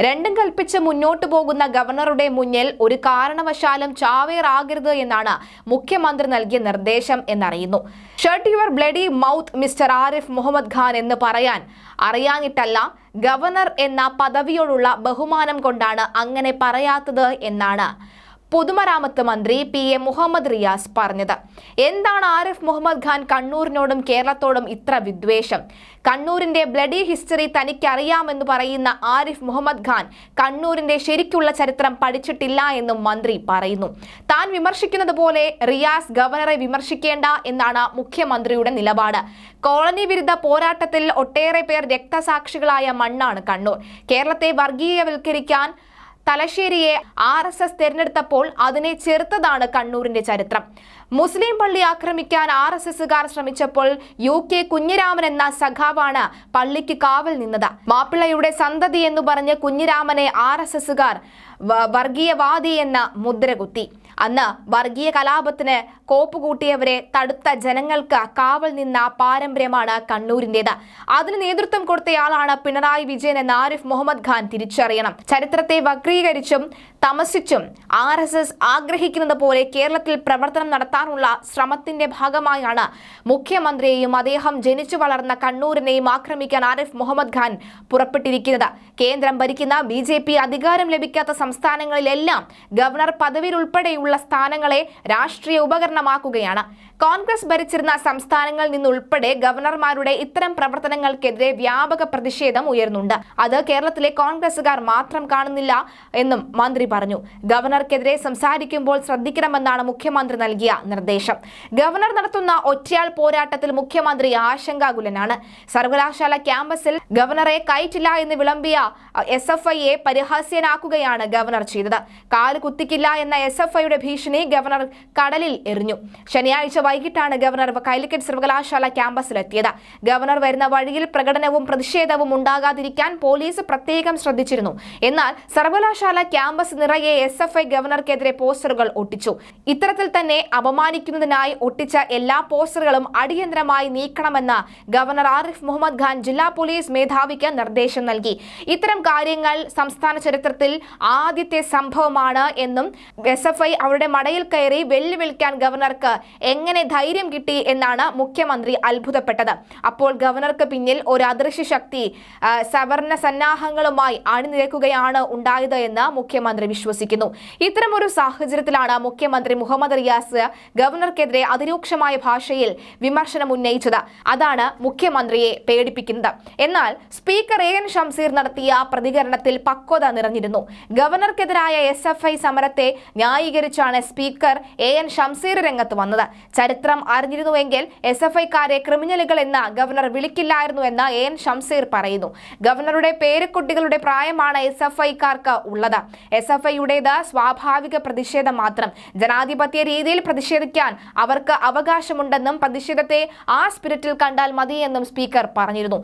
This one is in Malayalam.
രണ്ടും കൽപ്പിച്ച് മുന്നോട്ടു പോകുന്ന ഗവർണറുടെ മുന്നിൽ ഒരു കാരണവശാലും ചാവേറാകരുത് എന്നാണ് മുഖ്യമന്ത്രി നൽകിയ നിർദ്ദേശം എന്നറിയുന്നു. Shut your bloody mouth mister Arif Mohammed Khan എന്ന് പറയാൻ അറിയാഞ്ഞിട്ടല്ല ഗവർണർ എന്ന പദവിയോടുള്ള ബഹുമാനം കൊണ്ടാണ് അങ്ങനെ പറയാത്തത് എന്നാണ് പൊതുമരാമത്ത് മന്ത്രി പി എ മുഹമ്മദ് റിയാസ് പറഞ്ഞത്. എന്താണ് ആരിഫ് മുഹമ്മദ് ഖാൻ കണ്ണൂരിനോടും കേരളത്തോടും ഇത്ര വിദ്വേഷം? കണ്ണൂരിന്റെ ബ്ലഡി ഹിസ്റ്ററി തനിക്കറിയാമെന്ന് പറയുന്ന ആരിഫ് മുഹമ്മദ് ഖാൻ കണ്ണൂരിന്റെ ശരിക്കുള്ള ചരിത്രം പഠിച്ചിട്ടില്ല എന്നും മന്ത്രി പറയുന്നു. താൻ വിമർശിക്കുന്നത് പോലെ റിയാസ് ഗവർണറെ വിമർശിക്കേണ്ട എന്നാണ് മുഖ്യമന്ത്രിയുടെ നിലപാട്. കോളനി വിരുദ്ധ പോരാട്ടത്തിൽ ഒട്ടേറെ പേർ രക്തസാക്ഷികളായ മണ്ണാണ് കണ്ണൂർ. കേരളത്തെ വർഗീയവൽക്കരിക്കാൻ തലശ്ശേരിയെ ആർ എസ് എസ് തെരഞ്ഞെടുത്തപ്പോൾ അതിനെ ചെറുത്തതാണ് കണ്ണൂരിന്റെ ചരിത്രം. മുസ്ലിം പള്ളി ആക്രമിക്കാൻ ആർ എസ് എസുകാർ ശ്രമിച്ചപ്പോൾ യു കെ കുഞ്ഞിരാമൻ എന്ന സഖാവാണ് പള്ളിക്ക് കാവൽ നിന്നത്. മാപ്പിളയുടെ സന്തതി എന്ന് പറഞ്ഞ് കുഞ്ഞിരാമനെ ആർ എസ് എസുകാർ വർഗീയവാദി എന്ന മുദ്രകുത്തി അന്ന് വർഗീയ കലാപത്തിന് കോപ്പുകൂട്ടിയവരെ തടുത്ത ജനങ്ങൾക്ക് കാവൽ നിന്ന പാരമ്പര്യമാണ് കണ്ണൂരിന്റേത്. അതിന് നേതൃത്വം കൊടുത്തയാളാണ് പിണറായി വിജയൻ എന്ന് ആരിഫ് മുഹമ്മദ് ഖാൻ തിരിച്ചറിയണം. ചരിത്രത്തെ വക്രീകരിച്ചും തമസിച്ചും ആർ എസ് എസ് ആഗ്രഹിക്കുന്നത് പോലെ കേരളത്തിൽ പ്രവർത്തനം നടത്താനുള്ള ശ്രമത്തിന്റെ ഭാഗമായാണ് മുഖ്യമന്ത്രിയെയും അദ്ദേഹം ജനിച്ചു വളർന്ന കണ്ണൂരിനെയും ആക്രമിക്കാൻ ആരിഫ് മുഹമ്മദ് ഖാൻ പുറപ്പെട്ടിരിക്കുന്നത്. കേന്ദ്രം ഭരിക്കുന്ന ബി ജെ പി അധികാരം ലഭിക്കാത്ത സംസ്ഥാനങ്ങളിലെല്ലാം ഗവർണർ പദവിയിൽ ഉൾപ്പെടെയുള്ള സ്ഥാനങ്ങളെ രാഷ്ട്രീയ ഉപകരണമാക്കുകയാണ്. കോൺഗ്രസ് ഭരിച്ചിരുന്ന സംസ്ഥാനങ്ങളിൽ നിന്നുൾപ്പെടെ ഗവർണർമാരുടെ ഇത്തരം പ്രവർത്തനങ്ങൾക്കെതിരെ വ്യാപക പ്രതിഷേധം ഉയർന്നുണ്ട് അത് കേരളത്തിലെ കോൺഗ്രസുകാർ മാത്രം കാണുന്നില്ല എന്നും മന്ത്രി പറഞ്ഞു. ഗവർണർക്കെതിരെ സംസാരിക്കുമ്പോൾ ശ്രദ്ധിക്കണമെന്നാണ് മുഖ്യമന്ത്രി നൽകിയ നിർദ്ദേശം. ഗവർണർ നടത്തുന്ന ഒറ്റയാൾ പോരാട്ടത്തിൽ മുഖ്യമന്ത്രി ആശങ്കാകുലനാണ്. സർവകലാശാല ക്യാമ്പസിൽ ഗവർണറെ കയറ്റില്ല എന്ന് വിളമ്പിയ എസ് എഫ് ഐയെ പരിഹാസ്യനാക്കുകയാണ് ഗവർണർ ചെയ്തത്. കാൽ കുത്തിക്കില്ല എന്ന എസ് എഫ് ഐയുടെ ഭീഷണി ഗവർണർ കടലിൽ എറിഞ്ഞു. ശനിയാഴ്ച വൈകിട്ടാണ് ഗവർണർ കാലിക്കറ്റ് സർവകലാശാല ക്യാമ്പസിലെത്തിയത്. ഗവർണർ വരുന്ന വഴിയിൽ പ്രകടനവും പ്രതിഷേധവും ഉണ്ടാകാതിരിക്കാൻ പോലീസ് പ്രത്യേകം ശ്രദ്ധിച്ചിരുന്നു. എന്നാൽ സർവകലാശാല ക്യാമ്പസ് നിറയെ എസ് എഫ് ഐ ഗവർണർക്കെതിരെ പോസ്റ്ററുകൾ ഒട്ടിച്ചു. ഇത്തരത്തിൽ തന്നെ അപമാനിക്കുന്നതിനായി ഒട്ടിച്ച എല്ലാ പോസ്റ്ററുകളും അടിയന്തരമായി നീക്കണമെന്ന് ഗവർണർ ആരിഫ് മുഹമ്മദ് ഖാൻ ജില്ലാ പോലീസ് മേധാവിക്ക് നിർദ്ദേശം നൽകി. ഇത്തരം കാര്യങ്ങൾ സംസ്ഥാന ചരിത്രത്തിൽ ആദ്യത്തെ സംഭവമാണ് എന്നും എസ് എഫ് ഐ അവരുടെ മടയിൽ കയറി വെല്ലുവിളിക്കാൻ ഗവർണർക്ക് എങ്ങനെ ധൈര്യം കിട്ടി എന്നാണ് മുഖ്യമന്ത്രി അത്ഭുതപ്പെട്ടത്. അപ്പോൾ ഗവർണർക്ക് പിന്നിൽ ഒരു അദൃശ്യ ശക്തി സവർണ സന്നാഹങ്ങളുമായി അണിനിരക്കുകയാണ് ഉണ്ടായത് എന്ന് മുഖ്യമന്ത്രി വിശ്വസിക്കുന്നു. ഇത്തരമൊരു സാഹചര്യത്തിലാണ് മുഖ്യമന്ത്രി മുഹമ്മദ് റിയാസ് ഗവർണർക്കെതിരെ അതിരൂക്ഷമായ ഭാഷയിൽ വിമർശനം ഉന്നയിച്ചത്. അതാണ് മുഖ്യമന്ത്രിയെ പേടിപ്പിക്കുന്നത്. എന്നാൽ സ്പീക്കർ എ എൻ ഷംസീർ നടത്തിയ പ്രതികരണത്തിൽ പക്വത നിറഞ്ഞിരുന്നു. ഗവർണർക്കെതിരായ എസ് എഫ് ഐ സമരത്തെ ന്യായീകരിച്ചാണ് സ്പീക്കർ എ എൻ ഷംസീർ രംഗത്ത് വന്നത്. ചരിത്രം അറിഞ്ഞിരുന്നുവെങ്കിൽ എസ് എഫ് ഐക്കാരെ ക്രിമിനലുകൾ എന്ന് ഗവർണർ വിളിക്കില്ലായിരുന്നു എന്ന് എ എൻ ഷംസീർ പറയുന്നു. ഗവർണറുടെ പേരക്കുട്ടികളുടെ പ്രായമാണ് എസ് എഫ് ഐക്കാർക്ക് ഉള്ളത്. എസ് എഫ് ഐയുടേത് സ്വാഭാവിക പ്രതിഷേധം മാത്രം. ജനാധിപത്യ രീതിയിൽ പ്രതിഷേധിക്കാൻ അവർക്ക് അവകാശമുണ്ടെന്നും പ്രതിഷേധത്തെ ആ സ്പിരിറ്റിൽ കണ്ടാൽ മതിയെന്നും സ്പീക്കർ പറഞ്ഞിരുന്നു.